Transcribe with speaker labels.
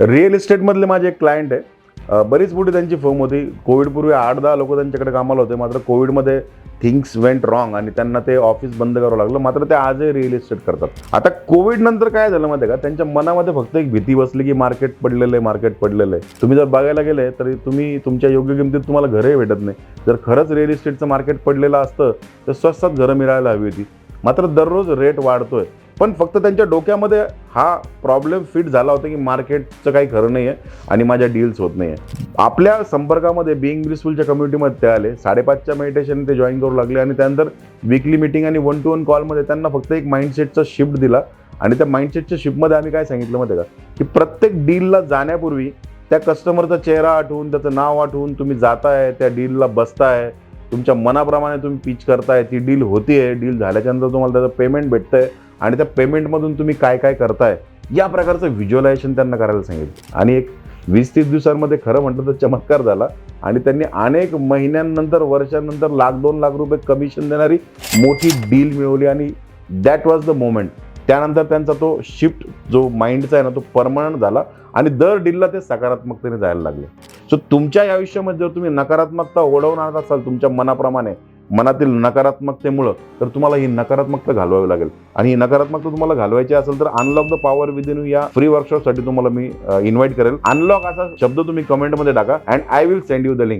Speaker 1: Real इस्टेटमधले माझे एक client आहे. बरीच मोठी त्यांची फर्म होती. कोविडपूर्वी आठ दहा लोक त्यांच्याकडे कामाला होते. मात्र कोविडमध्ये थिंग्स वेंट रॉंग आणि त्यांना ते ऑफिस बंद करावं लागलं. मात्र ते आजही रिअल इस्टेट करतात. आता कोविड नंतर काय झालं माहिती आहे का? त्यांच्या मनामध्ये फक्त एक भीती बसली की मार्केट पडलेलं आहे मार्केट पडलेलं आहे. तुम्ही जर बघायला गेले तरी तुम्ही तुमच्या योग्य किमतीत तुम्हाला घरही भेटत नाही. जर खरंच रिअल इस्टेटचं मार्केट पडलेलं असतं तर स्वस्तात घरं मिळायला हवी होती. मात्र दररोज रेट वाढतोय. पण फक्त त्यांच्या डोक्यामध्ये हा प्रॉब्लेम फिट झाला होता की मार्केटचं काही खरं नाही आहे आणि माझ्या डील्स होत नाही आहे आपल्या संपर्कामध्ये बिईंग ब्रिसफुलच्या कम्युनिटीमध्ये ते आले. साडेपाचच्या मेडिटेशन ते जॉईन करू लागले आणि त्यानंतर विकली मिटिंग आणि वन टू वन कॉलमध्ये त्यांना फक्त एक माइंडसेटचा शिफ्ट दिला. आणि त्या माइंडसेटच्या शिफ्टमध्ये आम्ही काय सांगितलं माहिती का? की प्रत्येक डीलला जाण्यापूर्वी त्या कस्टमरचा चेहरा आठवून त्याचं नाव आठवून तुम्ही जाताय त्या डीलला बसताय तुमच्या मनाप्रमाणे तुम्ही पिच करताय ती डील होतीये डील झाल्याच्यानंतर तुम्हाला त्याचं पेमेंट भेटतंय. आणि त्या पेमेंटमधून तुम्ही काय काय करताय या प्रकारचं व्हिज्युअलायझेशन त्यांना करायला सांगितलं. आणि एक वीस तीस दिवसांमध्ये खरं म्हटलं तर चमत्कार झाला. आणि त्यांनी अनेक महिन्यांनंतर वर्षांनंतर लाख दोन लाख रुपये कमिशन देणारी मोठी डील मिळवली आणि दॅट वॉज द मोमेंट त्यानंतर त्यांचा तो शिफ्ट जो माइंडचा आहे ना तो परमनंट झाला आणि दर डीलला ते सकारात्मकतेने जायला लागले. सो तुमच्या या आयुष्यामध्ये जर तुम्ही नकारात्मकता ओढवून आणत असाल तुमच्या मनाप्रमाणे मनातील नकारात्मकतेमुळं तर तुम्हाला ही नकारात्मकता घालवावी लागेल. आणि ही नकारात्मकता तुम्हाला घालवायची असेल तर अनलॉक द पॉवर विदिन या फ्री वर्कशॉपसाठी तुम्हाला मी इन्व्हाइट करेल. अनलॉक असा शब्द तुम्ही कमेंटमध्ये टाका and I will send you the link